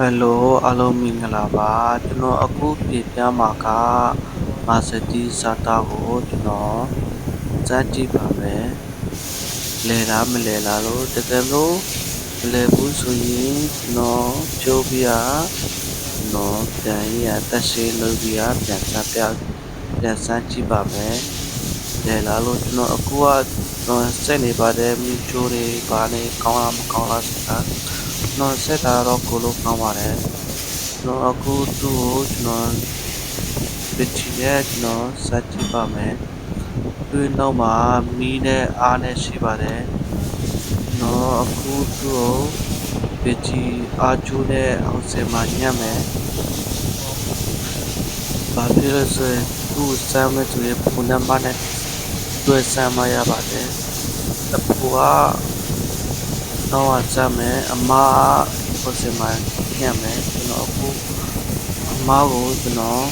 ဟယ်လိုအားလုံးမင်္ဂလာပါကျွန်တော်အခုပြင်ပြမှာကမာစတီစာတာကိုကျွန်တော်စမ်းကြည့်ပါမယ်လဲလားမလဲလားလို့တကယ်လို့မလဲဘူးဆိုရင်ကျွန်တော်ဖြိုးပြကျွန်တော်ပြန်ရတက်ရှိလို့ပြပြန်စပြပြန်စမ်းကြည့်ပါမယ်လဲလားလို့ကျွန်တော်အခုကကျွန်တော်စက်နေပါတယ်မြူချိုးတွေဘာနေကောင်းလားမကောင်းလားဆိုတာ ကျွန်တော်စက်တာတော့ကိုလို့ကောင်းပါတယ်ကျွန်တော်အခုသူ့ကိုကျွန်တော်ပစ်ချီရဲ့ကျွန်တော်စက်ကြည့်ပါမယ်သူ့နောက်မှာမီးနဲ့အားနဲ့ရှိပါတယ်ကျွန်တော်အခုသူ့ကိုပစ်ချီအားကျိုးနဲ့အောင်စင်မှာညံ့မယ်ဘာဖြစ်လဲဆိုရင်သူ့စမ်းမဲ့သူရဲ့ဖုန်းနံပါတ်နဲ့တွေ့စမ်းမရပါတယ်အဖိုးက တော့စမ်းမယ်အမဟိုစင်မှာညံ့မယ်ကျွန်တော်အခုအမားကိုကျွန်တော်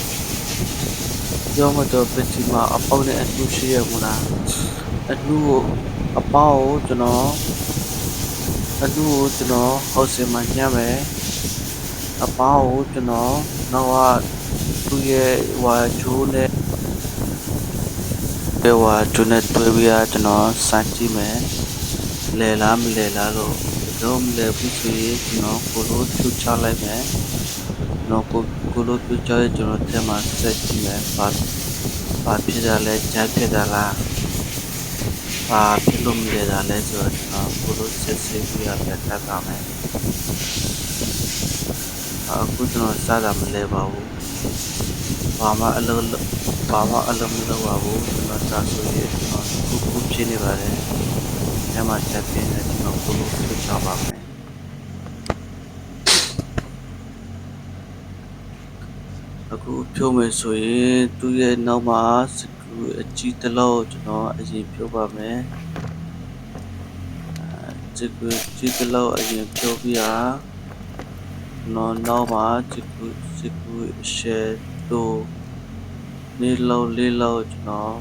ပြောမတော့ပတိမှာအပေါက်နဲ့အတူရှိရမလားအတူကိုအပေါက်ကိုကျွန်တော်အတူကိုကျွန်တော်ဟောက်စင်မှာညံ့မယ်အပေါက်ကိုကျွန်တော်နောက်ကသူ့ရဲ့ဟွာဂျိုးနဲ့ဟွာဂျိုးနဲ့တွေ့ပြီးတော့ကျွန်တော်စမ်းကြည့်မယ် လဲလားမလဲလားလို့တော့မလဲဘူးဆိုရင်ကျွန်တော်ကိုလိုချူချလိုက်မယ်နော်ကိုကိုလိုပြချရဲ့ကျွန်တော်ထဲမှာဆက်ကြည့်မယ်ဘာဘာဖြစ်တာလဲကြားဖြစ်တာလားဘာ ဖြစ်လို့မလဲတာလဲဆိုတော့ကျွန်တော်ကိုလိုဆက်ဆက်ပြီးရပြတ်တာမယ်အခုကျွန်တော်စတာမလဲပါဘူးဘာမှအလုံးဘာမှအလုံးမလုပ်ပါဘူးကျွန်တော်စာဆိုရင်ကျွန်တော်ခုခုဖြစ်နေပါတယ်အဲမှာချက်ပြင်းနေကျွန်တော်ကိုလိုပြချပါမယ်အခုဖြုတ်မယ်ဆိုရင်သူ့ရဲ့နောက်မှာစကူအကြီးတစ်လုံးကိုကျွန်တော်အရင်ဖြုတ်ပါမယ်အဲစကူကြီးတစ်လုံးအရင်ဖြုတ်ပြီးတာနော်နောက်မှာစကူစကူရှယ်တို့နေလုံးလေးလုံးကျွန်တော်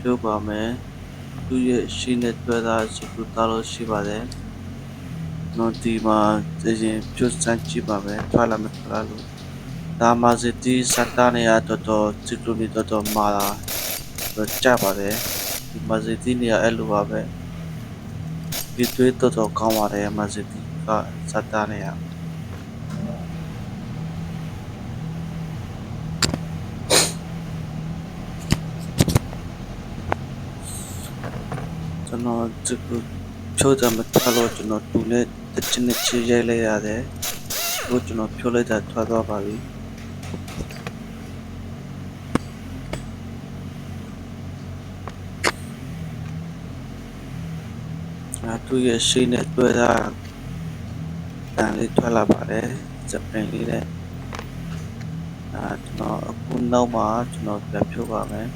ဖြုတ်ပါမယ် သူ့ရဲ့ရှင်းတဲ့တွေ့တာစကူတားလို့ရှိပါတယ်နော်ဒီမှာအရင်ဖြုတ်စမ်းကြည့်ပါမယ်ထွက်လာမထွက်လာလို့ဒါမာစတီစတာနေရတော်တော်ချစ်လို့နေတော်တော်မာလာတော့ကြပါတယ်ဒီမာစတီနေရအဲ့လိုပါပဲဒီတွေ့တော်တော်ကောင်းပါတယ်မာစတီကစတာနေရ ကျွန်တော်ဒီကိုချိုးတယ်မထားလို့ကျွန်တော်တူနဲ့တချင်ချင်ရိုက်လိုက်ရတယ်ဟိုကျွန်တော်ဖြိုးလိုက်တာထွက်သွားပါပြီအဲသူ့ရဲ့ရှိနဲ့တွေ့တာတန်လေးထွက်လာပါတယ်ဂျပန်လေးနဲ့အဲကျွန်တော်အခုနောက်မှာကျွန်တော်ပြန်ဖြုတ်ပါမယ်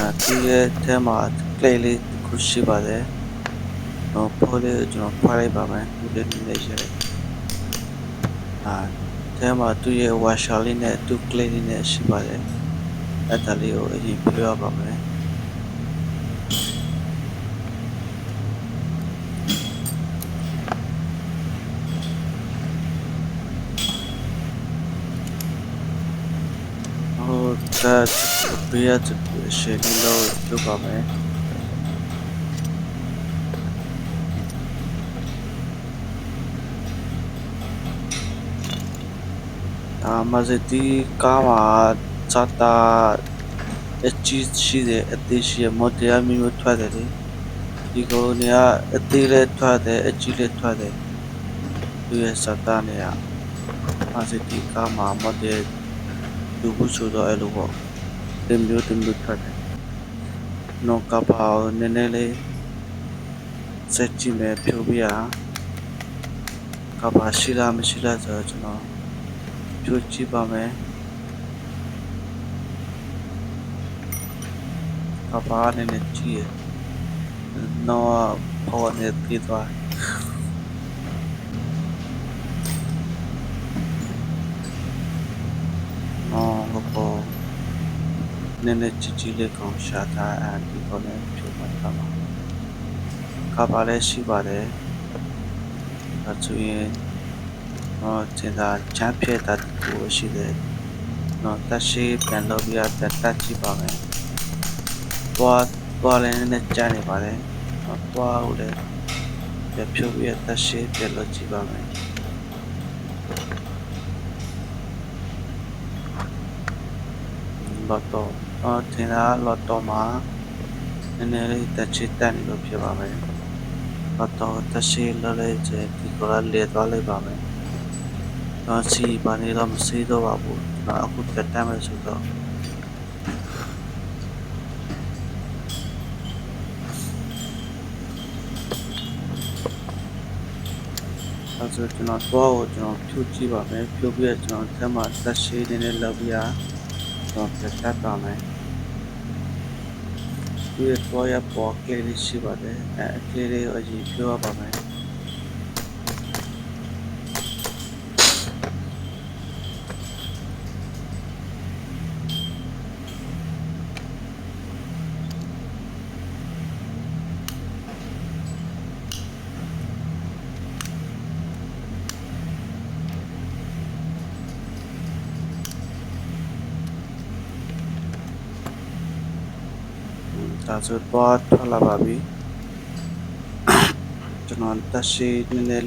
အဲသူ့ရဲ့အဲမှာ clay လေးတစ်ခုရှိပါတယ်တော့ဖိုးလေးကိုကျွန်တော်ဖွားလိုက်ပါမယ်ဒီလေးနည်းနည်းရှိတယ်အာအဲမှာသူ့ရဲ့ washer လေးနဲ့သူ့ clay လေးနဲ့ရှိပါတယ်အဲ့ဒါလေးကိုအရင်ပြရပါမယ်ဟို ဒါဘေးရရှယ်လေးလို့ပြပါမယ်အာမဇတီကားမှာစတာအချီရှိတယ်အသေးရှိမော်တရားမျိုးမျိုးထွက်တယ်လေဒီကိုနေကအသေးလည်းထွက်တယ်အချီလည်းထွက်တယ်သူရဲ့စတာနေကမဇတီကားမှာမော်တရား လူဘူးဆိုတော့အဲ့လိုပေါ့တင်မျိုးတင်မျိုးထွက်တယ်နော်ကပါနည်းနည်းလေးစက်ကြည့်မယ်ဖြိုးပြရကပါရှိလားမရှိလားဆိုတော့ကျွန်တော်ဖြိုကြည့်ပါမယ်အပါနဲ့နဲ့ကြည့်ရနော်ပေါ်နေပြေးသွား နော်ဟုတ်ပေါ်နည်းနည်းကြီးကြီးလေးကောင်ရှာထားအန်ဒီကိုလည်းဖြုတ်မှတ်ထားပါခါပါလည်းရှိပါတယ်ဒါဆိုရင်ဟောကျန်တာချမ်းဖြစ်တာတကူရှိတယ်နော်တက်ရှိပြန်လို့ပြတက်တက်ကြည့်ပါမယ်သွားသွားလည်းနည်းနည်းကြားနေပါတယ်နော်သွားဦးလည်းပြဖြုတ်ပြတက်ရှိပြန်လို့ကြည့်ပါမယ်လော် တော့အော်ထင်တာလော်တော့မှာနည်းနည်းလေးတက်ချစ်တက်နေလို့ဖြစ်ပါမယ်လော်တော့တက်ရှိလော်လေးချေဒီကလေးသွားလိုက်ပါမယ်တော့စီပါနေတော့မစေးတော့ပါဘူးကျွန်တော်အခုတက်တက်မယ်ဆိုတော့အဲဆိုကျွန်တော်တော့ကိုကျွန်တော်ဖြုတ်ကြည့်ပါမယ်ဖြုတ်ပြီးတော့ကျွန်တော်တက်မှာတက်ရှိနေနေလောက်ပြရ တော့ပြတ်တတ်ပါမယ်ဒီတော့ရပေါ်ကလေးရှိပါတယ်အဲအကလေးလေးကိုအရင်ပြောပါမယ် ဒါဆိုတော့ထွက်လာပါပြီကျွန်တော်တက်ရှိနည်း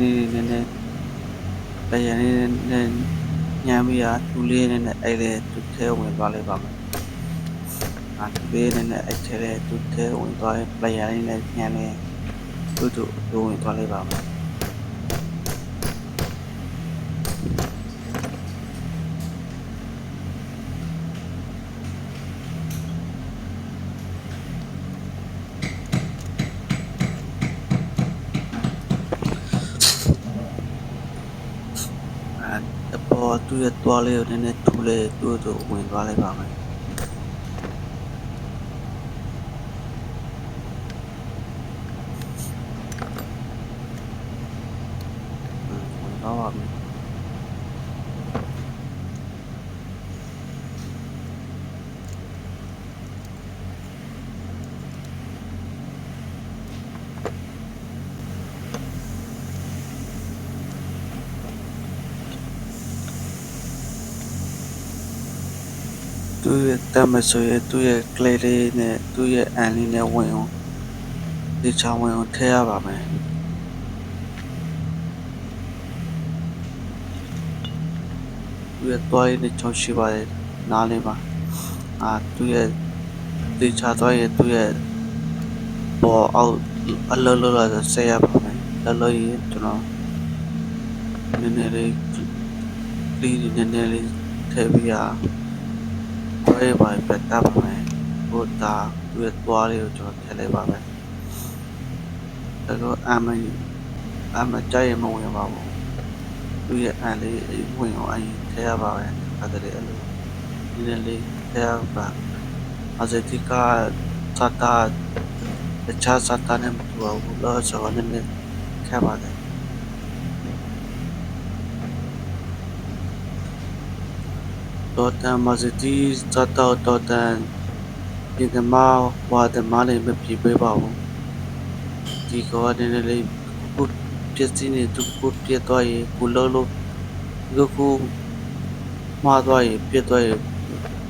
လီလေးနည်းနည်းတရားလေးနည်းနည်းညမ်းပြီးတော့သူလေးနည်းနည်းအဲ့လေသူထဲဝင်သွားလိုက်ပါမယ်အာသူလေးနည်းနည်းအဲ့ထဲလေသူထဲဝင်သွားရင်တရားလေးနဲ့ညမ်းနေသူတို့သူဝင်သွားလိုက်ပါမယ် အဲအပေါ် သူ့ရဲ့သွားလေးကိုနည်းနည်းထူလေသူ့တို့ဝင်သွားလိုက်ပါမယ်ဝင်သွားပါပြီ သူ့ရဲ့တက်မဆိုရဲ့သူ့ရဲ့ကလေးလေးနဲ့သူ့ရဲ့အန်လေးနဲ့ဝင်အောင်ဒီချောင်းဝင်အောင်ထည့်ရပါမယ်သူ့ရဲ့သွားရည်နဲ့ချောင်းရှိပါတယ်နားလေးပါအာသူ့ရဲ့ဒီချာသွားရဲ့သူ့ရဲ့ပေါ်အောက်အလောလောလာဆက်ရပါမယ်လောလောရင်ကျွန်တော်နည်းနည်းလေးဒီနည်းနည်းလေးထည့်ပြီးရ ခွဲပါပြတ်တတ်ပါမယ်ဟိုဒါသူ့ရဲ့သွားလေးကိုကျွန်တော်ထည့်လိုက်ပါမယ်ဒါတော့အမအမကြိုက်ရမဝင်ပါဘူးသူ့ရဲ့အန်လေးဝင်အောင်အရင်ထည့်ရပါမယ်အဲ့ဒါလေးအဲ့လိုဒီနေ့လေးထည့်ရပါအစတိကသတာတခြားသတာနဲ့မတူပါဘူးလို့ဆိုတော့နည်းနည်းခက်ပါတယ် တော့တမ်းမစတီသတာတော့တမ်းဒီကမောဝါဒမလေးမပြေပေးပါဘူးဒီကောနည်းနည်းလေးခုပြည့်စည်နေသူခုပြည့်သွားရေခုလုံးလုံးဒီခုမှားသွားရေပြည့်သွားရေ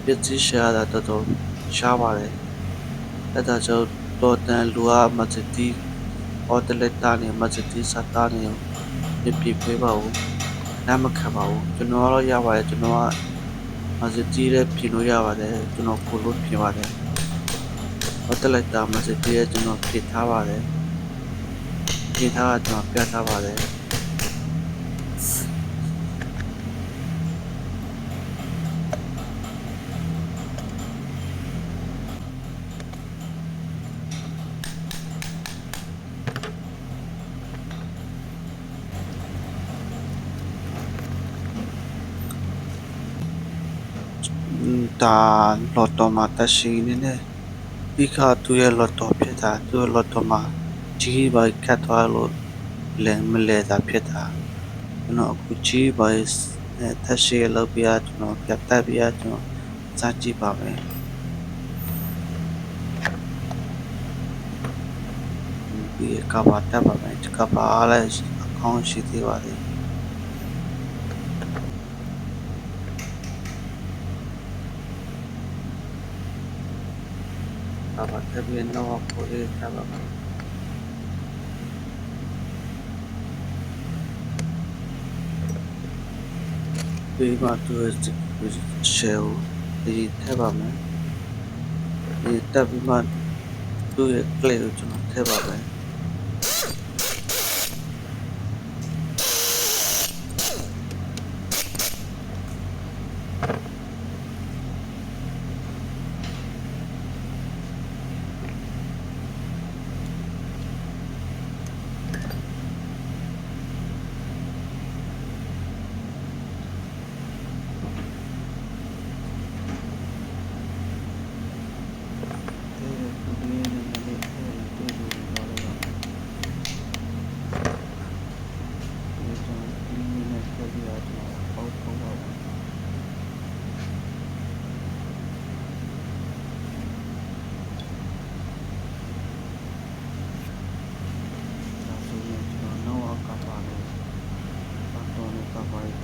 ပြည့်စည်ရှာတာတော်တော်ရှားပါတယ်အဲ့ဒါကြောင့်တော်တန်လူကမစတီအော်တလက်တာနေမစတီစတာနေပြပြပေးပါဦးနားမခံပါဘူးကျွန်တော်ကတော့ရပါတယ်ကျွန်တော်က မစတီရဲ့ပြင်လို့ရပါတယ်ကျွန်တော်ကိုလို့ပြင်ပါတယ်အော်တလက်တာမစတီရဲ့ကျွန်တော်ပြင်ထားပါတယ်ပြင်ထားတာကျွန်တော်ပြထားပါတယ် อืมဒါလော်တော်မှာတက်ရှိနေနေဒီခါသူ့ရဲ့လော်တော်ဖြစ်တာသူ့ရဲ့လော်တော်မှာကြီးပါကတ်သွားလို့လည်းမလဲတာဖြစ်တာကျွန်တော်အခုကြီးပါနဲ့တက်ရှိလောက်ပြကျွန်တော်ပြတ်တက်ပြကျွန်တော်စားကြည့်ပါမယ်ဒီကဘာတက်ပါမယ်ဒီကဘာလည်းအကောင့်ရှိသေးပါသေး Apa tapi no boleh apa ဒီမှာသူရှယ်ဒီထည့်ပါမယ်ဒီတက်ပြီးမှသူ့ရဲ့ clay ကိုကျွန်တော်ထည့်ပါမယ် နောက်အကပါလို့ပတ်တော်နဲ့